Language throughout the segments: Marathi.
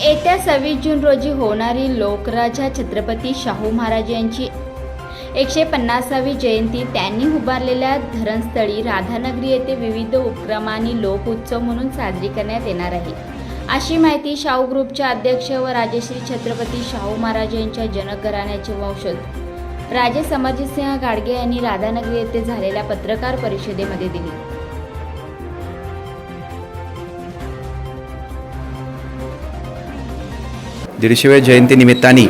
येत्या सव्वीस जून रोजी होणारी लोकराजा छत्रपती शाहू महाराज यांची एकशे पन्नासावी जयंती. त्यांनी उभारलेल्या धरणस्थळी राधानगरी येथे विविध उपक्रमांनी लोकउत्सव म्हणून साजरी करण्यात येणार आहे. अशी माहिती शाहू ग्रुपच्या अध्यक्ष व राजश्री छत्रपती शाहू महाराज यांच्या जनक घराण्याचे वंशज राजे समरजितसिंह गाडगे यांनी राधानगरी येथे झालेल्या पत्रकार परिषदेमध्ये दिली. दीडशेव्या जयंतीनिमित्ताने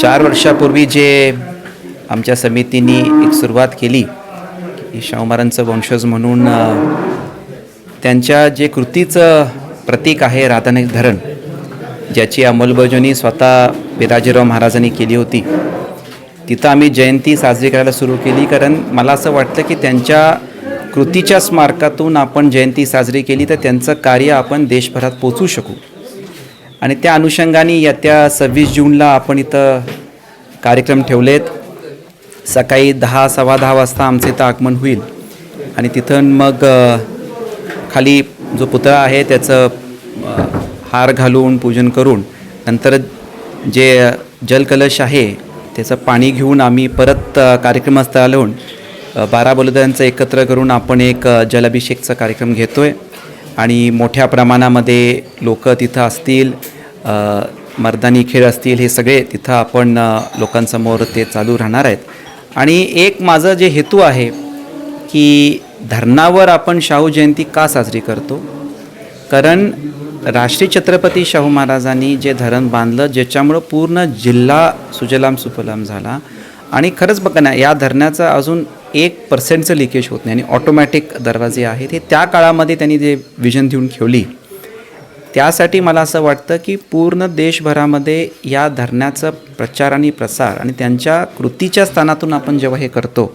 चार वर्षापूर्वी जे आमच्या समितीने एक सुरुवात केली की शाहू महाराजांचं वंशज म्हणून त्यांच्या जे कृतीचं प्रतीक आहे राधानिक धरण ज्याची अंमलबजावणी स्वतः बिराजीराव महाराजांनी केली होती तिथं आम्ही जयंती साजरी करायला सुरू केली. कारण मला असं वाटतं की त्यांच्या कृतीच्या स्मारकातून आपण जयंती साजरी केली तर त्यांचं कार्य आपण देशभरात पोचू शकू. आणि त्या अनुषंगाने येत्या सव्वीस जूनला आपण इथं कार्यक्रम ठेवलेत. सकाळी दहा सव्वा दहा वाजता आमचं इथं आगमन होईल. आणि तिथून मग खाली जो पुतळा आहे त्याचं हार घालून पूजन करून नंतर जे जलकलश आहे त्याचं पाणी घेऊन आम्ही परत कार्यक्रमस्थळाला होऊन बारा बलुदांचं एकत्र करून आपण एक जलाभिषेकचा कार्यक्रम घेतो आहे आणि मोठ्या प्रमाणामध्ये लोक तिथं असतील मर्दानी खेळ असतील हे सगळे तिथं आपण लोकांसमोर ते चालू राहणार आहेत. आणि एक माझं जे हेतू आहे की धरणावर आपण शाहू जयंती का साजरी करतो? कारण राष्ट्रीय छत्रपती शाहू महाराजांनी जे धरण बांधलं ज्याच्यामुळं पूर्ण जिल्हा सुजलाम सुफलाम झाला. आणि खरंच बघा ना या धरणाचा अजून एक पर्सेंटचं लिकेज होत नाही आणि ऑटोमॅटिक दरवाजे आहेत. हे त्या काळामध्ये त्यांनी जे विजन देऊन ठेवली त्यासाठी मला असं वाटतं की पूर्ण देशभरामध्ये या धरणाचं प्रचार आणि प्रसार आणि त्यांच्या कृतीच्या स्थानातून आपण जेव्हा हे करतो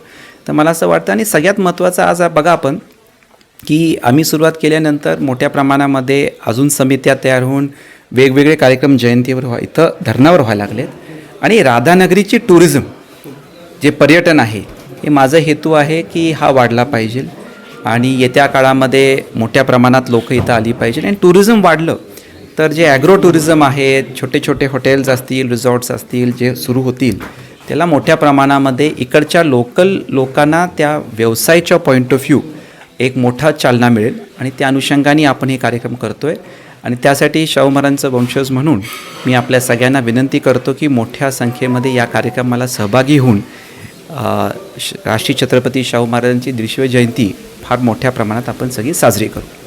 तर मला असं वाटतं आणि सगळ्यात महत्त्वाचं आज बघा आपण की आम्ही सुरुवात केल्यानंतर मोठ्या प्रमाणामध्ये अजून समित्या तयार होऊन वेगवेगळे कार्यक्रम जयंतीवर व्हा इथं धरणावर व्हायला लागलेत. आणि राधानगरीची टुरिझम जे पर्यटन आहे हे माझा हेतू आहे की हा वाढला पाहिजे. आणि येत्या काळामध्ये मोठ्या प्रमाणात लोक इथं आली पाहिजे. आणि टुरिझम वाढलं तर जे ॲग्रो टुरिझम आहे छोटे छोटे हॉटेल्स असतील रिसॉर्ट्स असतील जे सुरू होतील त्याला मोठ्या प्रमाणामध्ये इकडच्या लोकल लोकांना त्या व्यवसायाच्या पॉईंट ऑफ व्ह्यू एक मोठा चालना मिळेल. आणि त्या अनुषंगाने आपण हे कार्यक्रम करतो आहे आणि त्यासाठी शाहू महाराजांचं वंशज म्हणून मी आपल्या सगळ्यांना विनंती करतो की मोठ्या संख्येमध्ये या कार्यक्रमाला सहभागी होऊन राष्ट्रीय छत्रपती शाहू महाराजांची दीडशेवी जयंती फार मोठ्या प्रमाणात आपण सगळी साजरी करू.